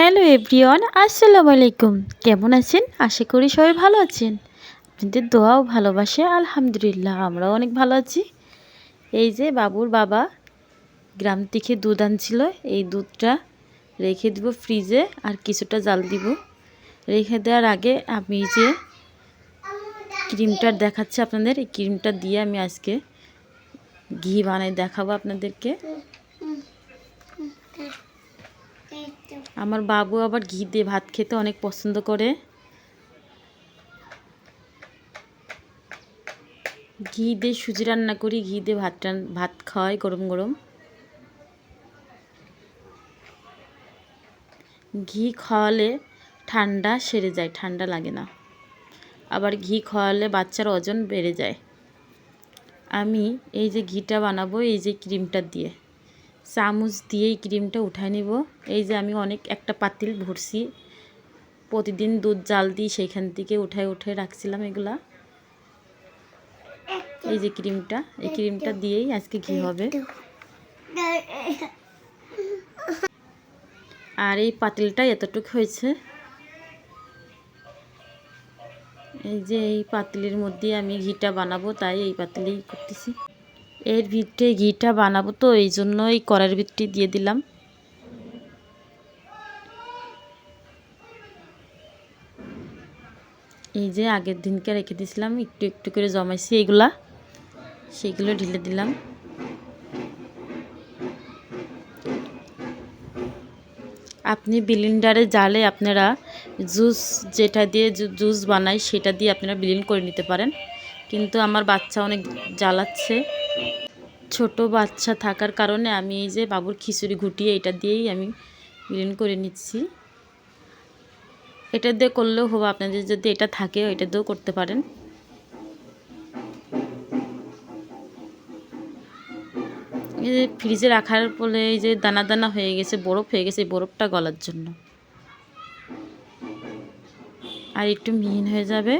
Hello everyone, আসসালামু আলাইকুম। কেমন আছেন? আশা করি সবাই ভালো আছেন। আপনাদের দোয়াও ভালোবাসে, আলহামদুলিল্লাহ, আমরাও অনেক ভালো আছি। এই যে বাবুর বাবা গ্রাম থেকে দুধ আনছিল, এই দুধটা রেখে দিব ফ্রিজে আর কিছুটা জাল দিব। রেখে দেওয়ার আগে আমি যে ক্রিমটা দেখাচ্ছি আপনাদের। এই ক্রিমটা দিয়ে আমি আজকে ঘি বানাই দেখাবো আপনাদেরকে। আমার বাবু আবার ঘি দিয়ে ভাত খেতে অনেক পছন্দ করে। ঘি দিয়ে সুজি রান্না করি, ঘি দিয়ে ভাত ভাত খাওয়াই গরম গরম। ঘি খাওয়ালে ঠান্ডা সেরে যায়, ঠান্ডা লাগে না। আবার ঘি খাওয়ালে বাচ্চার ওজন বেড়ে যায়। আমি এই যে ঘিটা বানাবো, এই যে ক্রিমটা দিয়ে। চামচ দিয়ে এই ক্রিমটা উঠায় নিব। এই যে আমি অনেক একটা পাতিল ভরছি। প্রতিদিন দুধ জাল দিই সেইখান থেকে উঠায় উঠে রাখছিলাম এগুলা। এই যে ক্রিমটা, এই ক্রিমটা দিয়েই আজকে ঘি হবে। আর এই পাতিলটা এতটুক হয়েছে। এই যে এই পাতিলের মধ্যে আমি ঘিটা বানাবো, তাই এই পাতিলেই করতেছি। এর ভিতরে ঘিটা বানাবো তো, এই জন্য এই কড়াইয়ের ভিতরে দিয়ে দিলাম। এই যে আগের দিনকে রেখে দিয়েছিলাম, একটু একটু করে জমাইছি এগুলা। সেগুলো ঢেলে দিলাম। আপনি বিলিন্ডারে জালে আপনারা জুস যেটা দিয়ে জুস বানায় সেটা দিয়ে আপনারা বিলিন করে নিতে পারেন। কিন্তু আমার বাচ্চা অনেক জ্বালাচ্ছে। ছোট বাচ্চা থাকার কারণে আমি এই যে বাবুর খিচুড়ি ঘুটিয়ে এটা দিয়েই আমি বিলিন করে নিচ্ছি। এটা দিয়ে করলেও হবে, আপনাদের যদি এটা থাকে এটা দিয়েও করতে পারেন। এই যে ফ্রিজে রাখার ফলে এই যে দানা দানা হয়ে গেছে, বরফ হয়ে গেছে বরফটা গলার জন্য। আর একটু মিহিন হয়ে যাবে।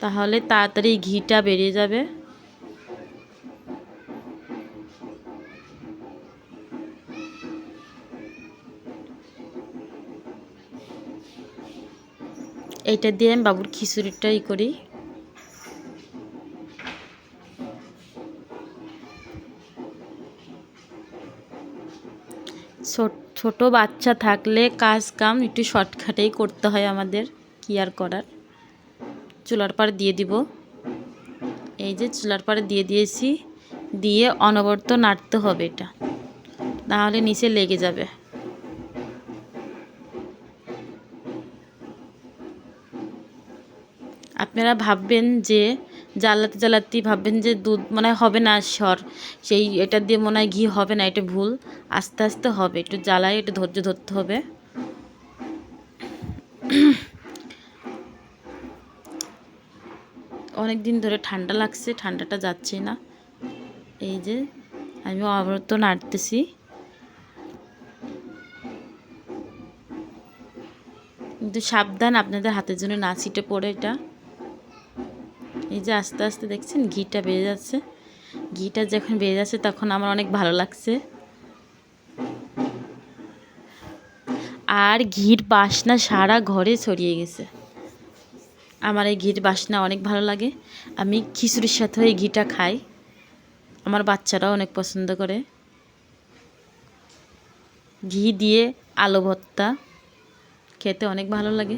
তাহলে তাড়াতাড়ি ঘিটা বেরিয়ে যাবে। এইটা দিয়ে আমি বাবুর খিচুড়িটাই করি। ছোট বাচ্চা থাকলে কাজ কাম একটু শর্টকাটেই করতে হয় আমাদের, কি আর করার। চুলার পাড়ে দিয়ে দিব। এই যে চুলার পাড়ে দিয়ে দিয়েছি। দিয়ে অনবরত নাড়তে হবে এটা। নাহলে নিচে লেগে যাবে। আপনারা ভাববেন যে, জ্বালাতে জ্বালাতে ভাববেন যে দুধ মনে হবে না সর। সেই এটা দিয়ে মনে হয় ঘি হবে না, এটা ভুল। আস্তে আস্তে হবে। একটু জ্বালায়, একটু ধৈর্য ধরতে হবে। অনেক দিন ধরে ঠান্ডা লাগছে, ঠান্ডাটা যাচ্ছে না। এই যে, আমি অবরত নাড়তেছি। কিন্তু সাবধান, আপনাদের হাতের জন্য না ছিটে পড়ে এটা। এই যে আস্তে আস্তে দেখছেন, ঘিটা বেড়ে যাচ্ছে। ঘিটা যখন বেড়ে যাচ্ছে, তখন আমার অনেক ভালো লাগছে। আর ঘির বাসনা সারা ঘরে ছড়িয়ে গেছে। আমার এই ঘির বাসনা অনেক ভালো লাগে। আমি খিচুড়ির সাথে এই ঘিটা খাই। আমার বাচ্চারাও অনেক পছন্দ করে। ঘি দিয়ে আলু ভর্তা খেতে অনেক ভালো লাগে।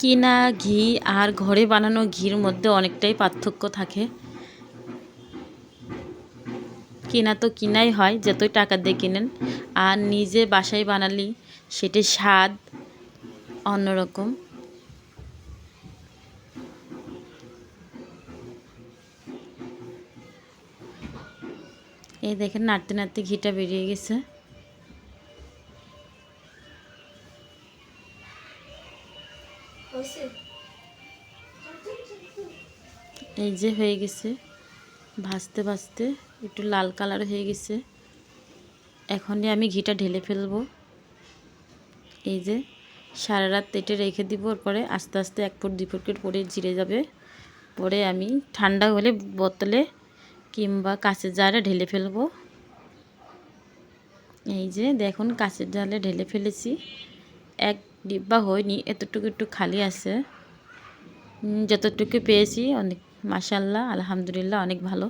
কিনা ঘি আর ঘরে বানানো ঘির মধ্যে অনেকটাই পার্থক্য থাকে। কিনা তো কিনাই হয়, যতই টাকা দিয়ে কিনেন। আর নিজে বাসায় বানালি, সেটির স্বাদ অন্যরকম। এই দেখেন, নাড়তে নাড়তে ঘিটা বেরিয়ে গেছে। এই যে হয়ে গেছে। ভাজতে ভাজতে একটু লাল কালার হয়ে গেছে। এখনই আমি ঘিটা ঢেলে ফেলব। এই যে সারা রাত তেটে রেখে দিব পরে আস্তে আস্তে এক ফুট, দুই ফুট পরে জিরে যাবে। পরে আমি ঠান্ডা হলে বোতলে কিংবা কাঁচের জারে ঢেলে ফেলব। এই যে দেখুন, কাঁচের জালে ঢেলে ফেলেছি। এক ডিব্বা হয়নি এতটুকু একটু খালি আছে। যতটুকু পেয়েছি অনেক মাসাল্লাহ আলহামদুলিল্লাহ অনেক ভালো।